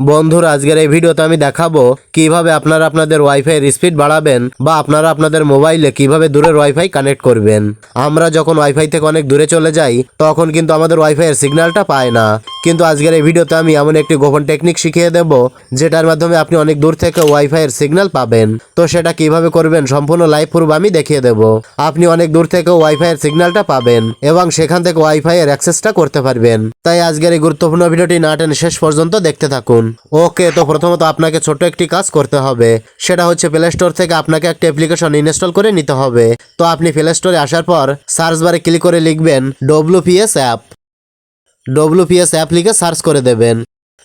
বন্ধুরা, আজকের এই ভিডিওতে আমি দেখাবো কীভাবে আপনারা আপনাদের ওয়াইফাই স্পিড বাড়াবেন বা আপনারা আপনাদের মোবাইলে কীভাবে দূরের ওয়াইফাই কানেক্ট করবেন। আমরা যখন ওয়াইফাই থেকে অনেক দূরে চলে যাই, তখন কিন্তু আমাদের ওয়াইফাই এর সিগন্যালটা পায় না। কিন্তু আজকের এই ভিডিওতে আমি এমন একটি গোপন টেকনিক শিখিয়ে দেব, যেটার মাধ্যমে আপনি অনেক দূর থেকে ওয়াইফাই এর সিগন্যাল পাবেন। তো সেটা কীভাবে করবেন সম্পূর্ণ লাইভ প্রুফ আমি দেখিয়ে দেব। আপনি অনেক দূর থেকে ওয়াইফাই এর সিগন্যালটা পাবেন এবং সেখান থেকে ওয়াইফাই এর অ্যাক্সেসটা করতে পারবেন। তাই আজকের এই গুরুত্বপূর্ণ ভিডিওটি না টেনে শেষ পর্যন্ত দেখতে থাকুন। ওকে, তো প্রথমত আপনাকে ছোট্ট একটি কাজ করতে হবে। সেটা হচ্ছে প্লে স্টোর থেকে আপনাকে একটা অ্যাপ্লিকেশন ইনস্টল করে নিতে হবে। তো আপনি প্লে স্টোরে আসার পর সার্চ বারে ক্লিক করে লিখবেন ডব্লিউপিএস অ্যাপ ডব্লিউপিএস অ্যাপ লিখে সার্চ করে দেবেন।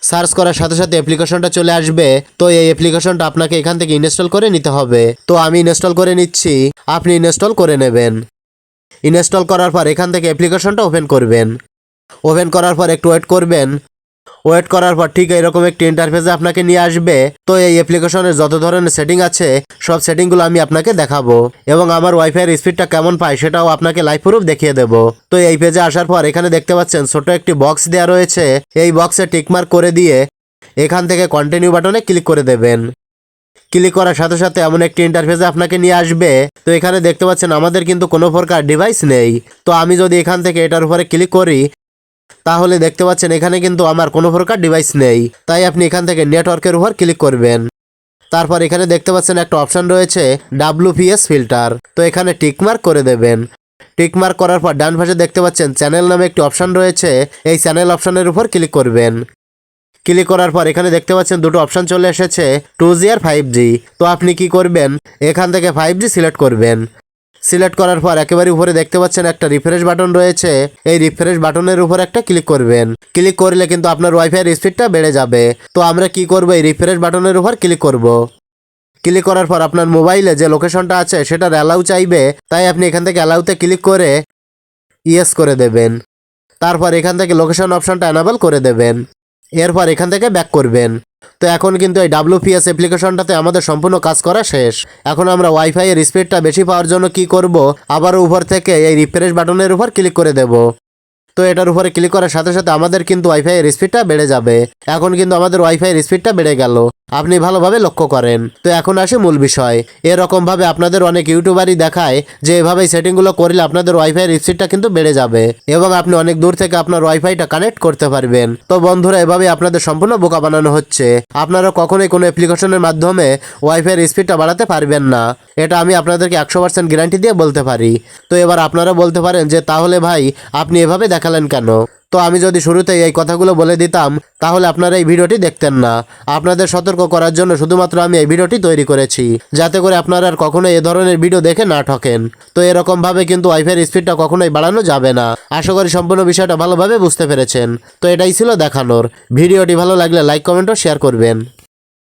সার্চ করার সাথে সাথে অ্যাপ্লিকেশনটা চলে আসবে। তো এই অ্যাপ্লিকেশনটা আপনাকে এখান থেকে ইনস্টল করে নিতে হবে। তো আমি ইনস্টল করে নিচ্ছি। আপনি ইনস্টল করে নেবেন। ইনস্টল করার পর এখান থেকে অ্যাপ্লিকেশনটা ওপেন করবেন। ওপেন করার পর একটু ওয়েট করবেন। ওয়েট করার পর ঠিক এরকম একটি ইন্টারফেসে আপনাকে নিয়ে আসবে। তো এই অ্যাপ্লিকেশনের যত ধরনের সেটিং আছে, সব সেটিংগুলো আমি আপনাকে দেখাবো। এবং আমার ওয়াইফাইয়ের স্পিডটা কেমন পাই সেটাও আপনাকে লাইভ প্রুফ দেখিয়ে দেবো। তো এই পেজে আসার পর এখানে দেখতে পাচ্ছেন ছোট একটি বক্স দেওয়া রয়েছে। এই বক্সে টিকমার্ক করে দিয়ে এখান থেকে কন্টিনিউ বাটনে ক্লিক করে দেবেন। ক্লিক করার সাথে সাথে এমন একটি ইন্টারফেসে আপনাকে নিয়ে আসবে। তো এখানে দেখতে পাচ্ছেন, আমাদের কিন্তু কোনো প্রকার ডিভাইস নেই। তো আমি যদি এখান থেকে এটার উপরে ক্লিক করি তাহলে দেখতে পাচ্ছেন, এখানে কিন্তু আমার কোনো প্রকার ডিভাইস নেই। তাই আপনি এখান থেকে নেটওয়ার্কের উপর ক্লিক করবেন। তারপর এখানে দেখতে পাচ্ছেন একটা অপশন রয়েছে ডাব্লুপিএস ফিল্টার তো এখানে টিকমার্ক করে দেবেন। টিকমার্ক করার পর ডান পাশে দেখতে পাচ্ছেন চ্যানেল নামে একটি অপশান রয়েছে, এই চ্যানেল অপশানের উপর ক্লিক করবেন। ক্লিক করার পর এখানে দেখতে পাচ্ছেন, দুটো অপশন চলে এসেছে টু জি আর ফাইভ জি তো আপনি কি করবেন, এখান থেকে ফাইভ জি সিলেক্ট করবেন। সিলেক্ট করার পর একেবারে উপরে দেখতে পাচ্ছেন একটা রিফ্রেশ বাটন রয়েছে। এই রিফ্রেশ বাটনের উপর একটা ক্লিক করবেন। ক্লিক করলে কিন্তু আপনার ওয়াইফাইয়ের স্পিডটা বেড়ে যাবে। তো আমরা কি করব? এই রিফ্রেশ বাটনের উপর ক্লিক করব। ক্লিক করার পর আপনার মোবাইলে যে লোকেশনটা আছে, সেটার অ্যালাউ চাইবে। তাই আপনি এখান থেকে অ্যালাউতে ক্লিক করে ইয়েস করে দেবেন। তারপর এখান থেকে লোকেশন অপশনটা অ্যানাবেল করে দেবেন। এরপর এখান থেকে ব্যাক করবেন। তো এখন কিন্তু এই ডাব্লুপিএস অ্যাপ্লিকেশনটাতে আমাদের সম্পূর্ণ কাজ করা শেষ। এখন আমরা ওয়াইফাই এর স্পিডটা বেশি পাওয়ার জন্য কি করব? আবার উপর থেকে এই রিফ্রেশ বাটনের উপর ক্লিক করে দেব। তো এটার উপরে ক্লিক করার সাথে সাথে আমাদের কিন্তু ওয়াইফাই এর স্পিডটা বেড়ে যাবে। এখন কিন্তু আমাদের ওয়াইফাই এর স্পিডটা বেড়ে গেল। আপনি ভালোভাবে লক্ষ্য করেন। তো এখন আসে মূল বিষয়। এরকম ভাবে আপনাদের অনেক ইউটিউবারই দেখায় যে এভাবে সেটিংগুলো করলে আপনাদের ওয়াইফাই এর স্পিডটা কিন্তু বেড়ে যাবে। এবং আপনি অনেক দূর থেকে আপনার ওয়াইফাইটা কানেক্ট করতে পারবেন। তো বন্ধুরা, এভাবে আপনাদের সম্পূর্ণ বোকা বানানো হচ্ছে। আপনারা কখনোই কোনো অ্যাপ্লিকেশনের মাধ্যমে ওয়াইফাই এর স্পিডটা বাড়াতে পারবেন না। এটা আমি আপনাদেরকে একশো পার্সেন্ট গ্যারান্টি দিয়ে বলতে পারি। তো এবার আপনারা বলতে পারেন যে, তাহলে ভাই, আপনি এভাবে দেখালেন কেন? তো আমি যদি শুরুতেই এই কথাগুলো বলে দিতাম, তাহলে আপনারা এই ভিডিওটি দেখতেন না। আপনাদের সতর্ক করার জন্য শুধুমাত্র আমি এই ভিডিওটি তৈরি করেছি, যাতে করে আপনারা আর কখনো এ ধরনের ভিডিও দেখে না ঠকেন। তো এরকম ভাবে কিন্তু ওয়াইফের স্পিডটা কখনোই বাড়ানো যাবে না। আশা করি সম্পূর্ণ বিষয়টা ভালোভাবে বুঝতে পেরেছেন। তো এটাই ছিল দেখানোর। ভিডিওটি ভালো লাগলে লাইক, কমেন্ট ও শেয়ার করবেন।